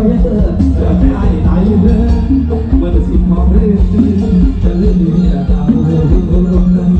ก็เยอะเสียใจตามื่สิบพอเรื่องจะลืมเนี่ยตาโอ้โห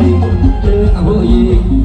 đi chơi à